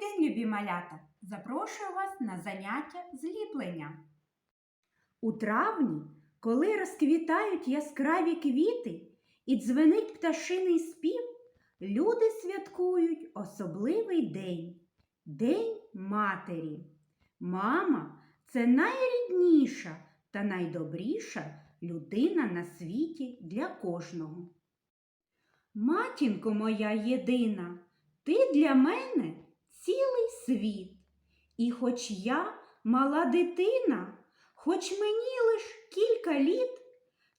день, любі малята! Запрошую вас на заняття зліплення. У травні, коли розквітають яскраві квіти і дзвенить пташиний спів, люди святкують особливий день День матері. Мама це найрідніша та найдобріша людина на світі для кожного. Матінко моя єдина, ти для мене цілий світ. І хоч я мала дитина, хоч мені лиш кілька літ,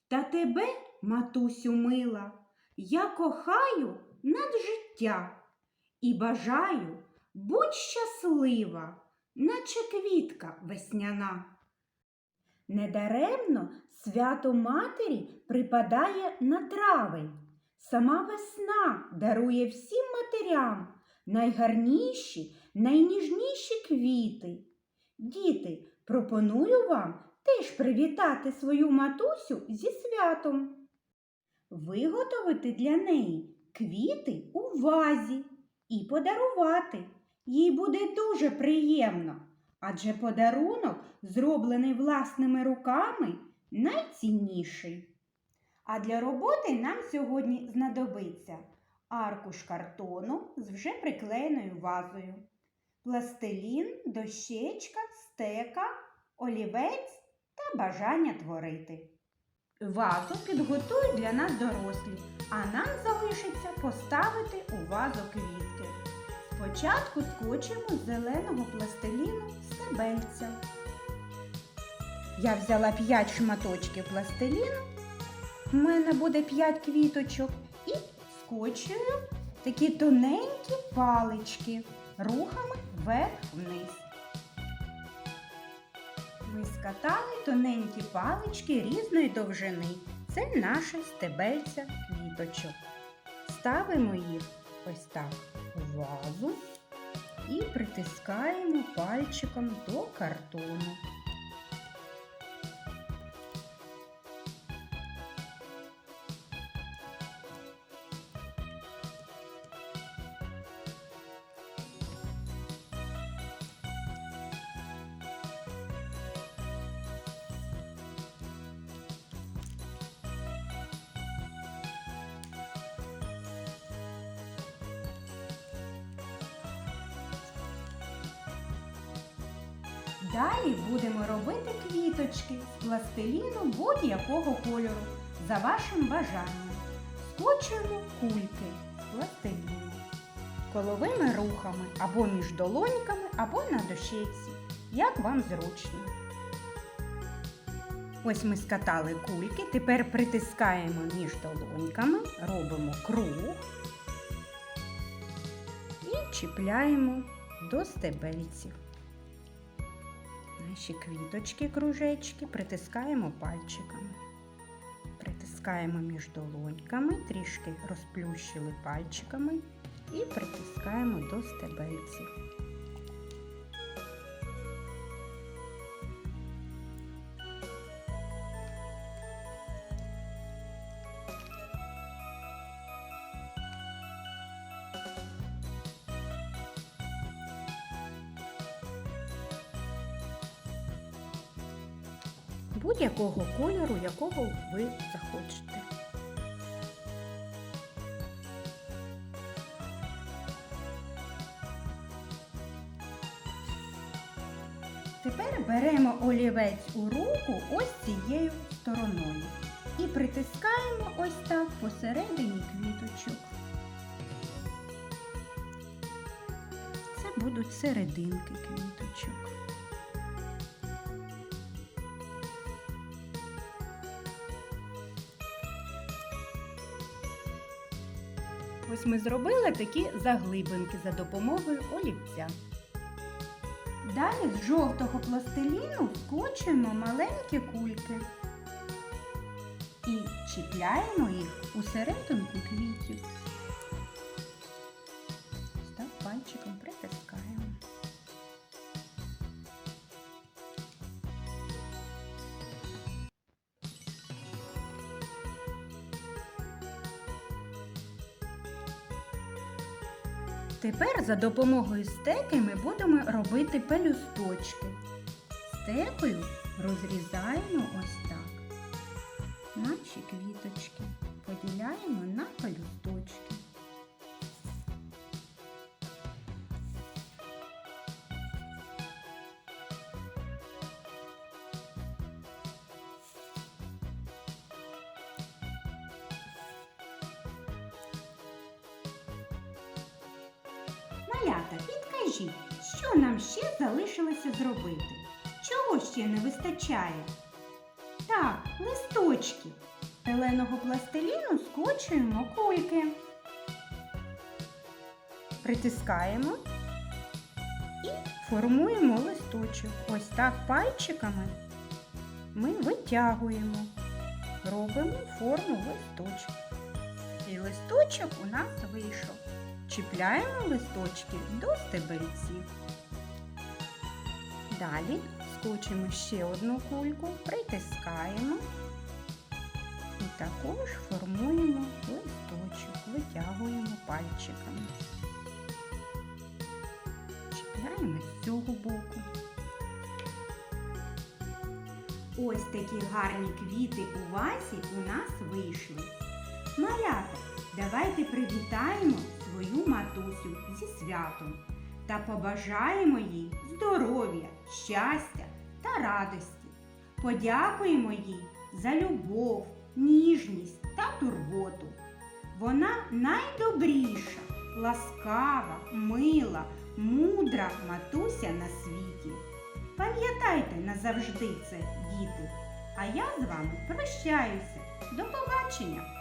та тебе, матусю мила, я кохаю над життя і бажаю, будь щаслива, наче квітка весняна. Недаремно свято матері припадає на травень. Сама весна дарує всім матерям найгарніші, найніжніші квіти. Діти, пропоную вам теж привітати свою матусю зі святом. Виготовити для неї квіти у вазі і подарувати. Їй буде дуже приємно, адже подарунок, зроблений власними руками, найцінніший. А для роботи нам сьогодні знадобиться аркуш картону з вже приклеєною вазою, пластилін, дощечка, стека, олівець та бажання творити. Вазу підготують для нас дорослі, а нам залишиться поставити у вазу квітки. Спочатку скочимо з зеленого пластиліну стебельця. Я взяла 5 шматочків пластиліну у мене буде 5 квіточок і такі тоненькі палички рухами вверх-вниз. Ми скатали тоненькі палички різної довжини. Це наше стебельця квіточок. Ставимо їх ось так у вазу і притискаємо пальчиком до картону. Далі будемо робити квіточки з пластиліну будь-якого кольору за вашим бажанням. Скочуємо кульки з пластиліну коловими рухами або між долоньками, або на дощечці, як вам зручно. Ось ми скатали кульки, тепер притискаємо між долоньками, робимо круг і чіпляємо до стебельців. Наші квіточки, кружечки притискаємо пальчиками. Притискаємо між долоньками, трішки розплющили пальчиками і притискаємо до стебельців. Будь-якого кольору, якого ви захочете. Тепер беремо олівець у руку ось цією стороною і притискаємо ось так посередині квіточок. Це будуть серединки квіточок. Ось ми зробили такі заглибинки за допомогою олівця. Далі з жовтого пластиліну скочуємо маленькі кульки і чіпляємо їх у серединку квітів. Став пальчиком Тепер за допомогою стеки ми будемо робити пелюсточки. Стекою розрізаємо ось так. Наші квіточки поділяємо на пелюсточки. Малята, підкажіть, що нам ще залишилося зробити? Чого ще не вистачає? Так, листочки. Зеленого пластиліну скочуємо кульки. Притискаємо і формуємо листочок. Ось так пальчиками ми витягуємо, робимо форму листочка. І листочок у нас вийшов. Чіпляємо листочки до стебельців. Далі скочимо ще одну кульку, притискаємо і також формуємо листочок, витягуємо пальчиками. Чіпляємо з цього боку. Ось такі гарні квіти у вазі у нас вийшли. Малята, давайте привітаємо свою матусю зі святом та побажаємо їй здоров'я, щастя та радості. Подякуємо їй за любов, ніжність та турботу. Вона найдобріша, ласкава, мила, мудра матуся на світі. Пам'ятайте назавжди це, діти. А я з вами прощаюся. До побачення!